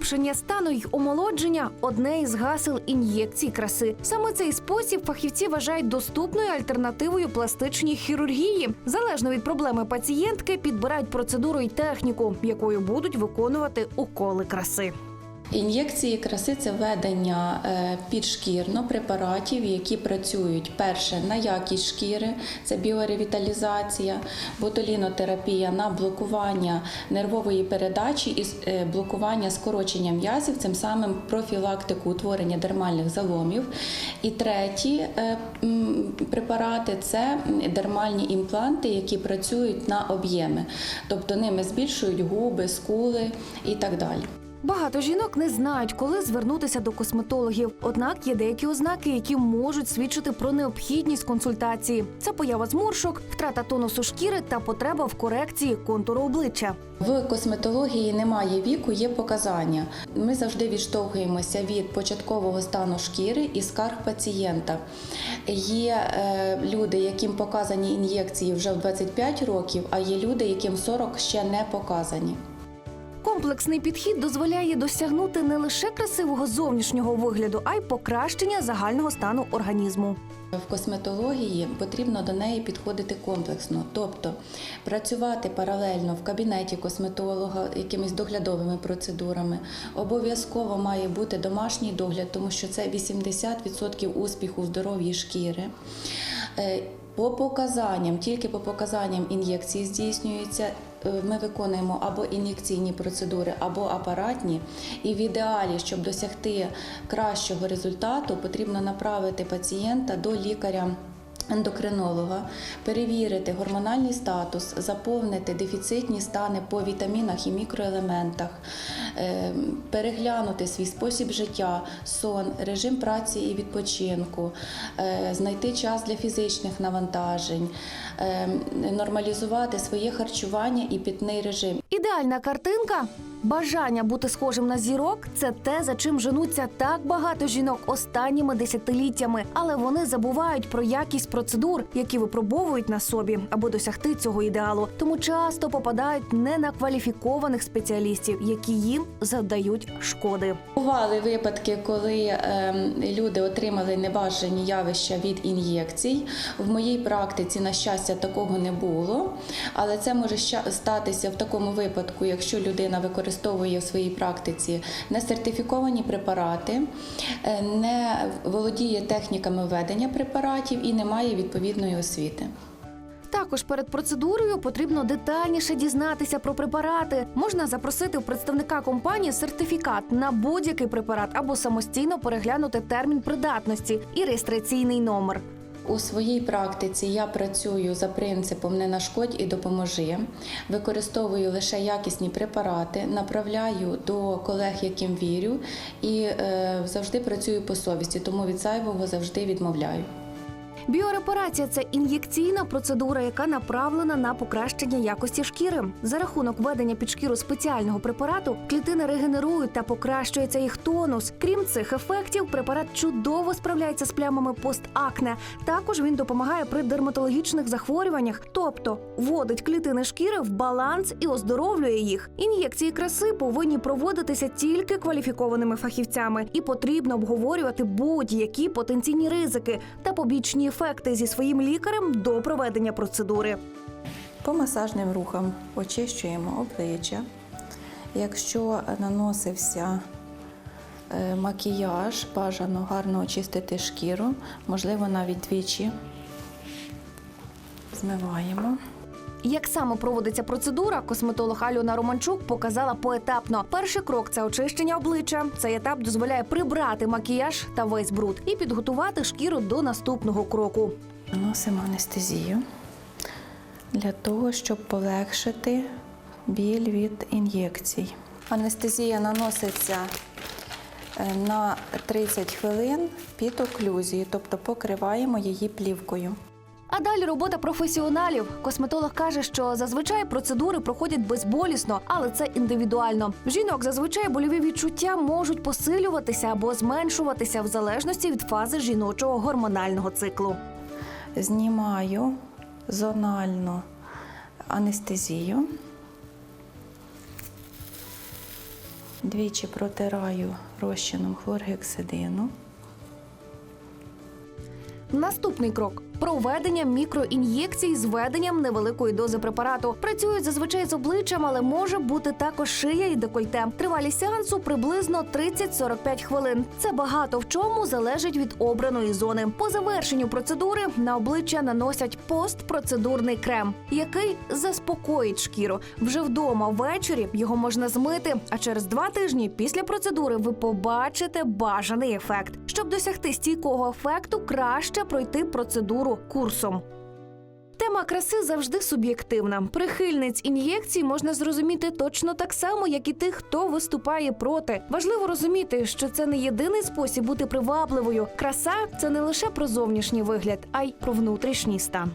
поліпшення стану й омолодження одне із гасел ін'єкцій краси. Саме цей спосіб фахівці вважають доступною альтернативою пластичній хірургії. Залежно від проблеми пацієнтки, підбирають процедуру й техніку, якою будуть виконувати уколи краси. Ін'єкції краси це введення е, підшкірно препаратів, які працюють перше на якість шкіри, це біоревіталізація, ботулінотерапія на блокування нервової передачі і е, блокування скорочення м'язів, цим самим профілактику утворення дермальних заломів. І треті е, препарати це дермальні імпланти, які працюють на об'єми, тобто ними збільшують губи, скули і так далі. Багато жінок не знають, коли звернутися до косметологів. Однак є деякі ознаки, які можуть свідчити про необхідність консультації. Це поява зморшок, втрата тонусу шкіри та потреба в корекції контуру обличчя. В косметології немає віку, є показання. Ми завжди відштовхуємося від початкового стану шкіри і скарг пацієнта. Є е, люди, яким показані ін'єкції вже в 25 років, а є люди, яким 40 ще не показані. Комплексний підхід дозволяє досягнути не лише красивого зовнішнього вигляду, а й покращення загального стану організму. В косметології потрібно до неї підходити комплексно, тобто працювати паралельно в кабінеті косметолога якимись доглядовими процедурами. Обов'язково має бути домашній догляд, тому що це 80% успіху в здоров'ї шкіри. Е, По показанням, тільки по показанням ін'єкції здійснюється. Е, Ми виконуємо або ін'єкційні процедури, або апаратні. І в ідеалі, щоб досягти кращого результату, потрібно направити пацієнта до лікаря. Ендокринолога перевірити гормональний статус, заповнити дефіцитні стани по вітамінах і мікроелементах, е, переглянути свій спосіб життя, сон, режим праці і відпочинку, е, знайти час для фізичних навантажень, е, нормалізувати своє харчування і питний режим. Ідеальна картинка. Бажання бути схожим на зірок це те, за чим женуться так багато жінок останніми десятиліттями, але вони забувають про якість процедур, які випробовують на собі, аби досягти цього ідеалу. Тому часто попадають не на кваліфікованих спеціалістів, які їм завдають шкоди. Бували випадки, коли ем, люди отримали небажані явища від ін'єкцій. В моїй практиці, на щастя, такого не було. Але це може ща- статися в такому випадку, якщо людина використовує в своїй практиці несертифіковані препарати, е, не володіє техніками введення препаратів і не має відповідної освіти. Також перед процедурою потрібно детальніше дізнатися про препарати. Можна запросити у представника компанії сертифікат на будь-який препарат або самостійно переглянути термін придатності і реєстраційний номер. У своїй практиці я працюю за принципом не нашкодь і допоможи. Використовую лише якісні препарати, направляю до колег, яким вірю, і е, завжди працюю по совісті, тому від зайвого завжди відмовляю. Біорепарація це ін'єкційна процедура, яка направлена на покращення якості шкіри. За рахунок введення під шкіру спеціального препарату клітини регенерують та покращується їх тонус. Крім цих ефектів, препарат чудово справляється з плямами постакне. Також він допомагає при дерматологічних захворюваннях, тобто вводить клітини шкіри в баланс і оздоровлює їх. Ін'єкції краси повинні проводитися тільки кваліфікованими фахівцями, і потрібно обговорювати будь-які потенційні ризики та побічні ефекти зі своїм лікарем до проведення процедури. По масажним рухам очищуємо обличчя. Якщо наносився е, макіяж, бажано гарно очистити шкіру, можливо, навіть двічі. Змиваємо. Як саме проводиться процедура, косметолог Альона Романчук показала поетапно. Перший крок це очищення обличчя. Цей етап дозволяє прибрати макіяж та весь бруд і підготувати шкіру до наступного кроку. Наносимо анестезію для того, щоб полегшити біль від ін'єкцій. Анестезія наноситься е, на 30 хвилин під оклюзією, тобто покриваємо її плівкою. А далі робота професіоналів. Косметолог каже, що зазвичай процедури проходять безболісно, але це індивідуально. Жінок зазвичай больові відчуття можуть посилюватися або зменшуватися в залежності від фази жіночого гормонального циклу. Знімаю зональну анестезію. Двічі протираю розчином хлоргексидину. Наступний крок проведення мікроін'єкцій з введенням невеликої дози препарату. Працюють зазвичай з обличчям, але може бути також шия і декольте. Тривалість сеансу приблизно 30-45 хвилин. Це багато в чому залежить від обраної зони. По завершенню процедури на обличчя наносять постпроцедурний крем, який заспокоїть шкіру. Вже вдома ввечері його можна змити. А через два тижні після процедури ви побачите бажаний ефект. Щоб досягти стійкого ефекту, краще пройти процедуру курсом. Тема краси завжди суб'єктивна. Прихильниць ін'єкцій можна зрозуміти точно так само, як і тих, хто виступає проти. Важливо розуміти, що це не єдиний спосіб бути привабливою. Краса це не лише про зовнішній вигляд, а й про внутрішній стан.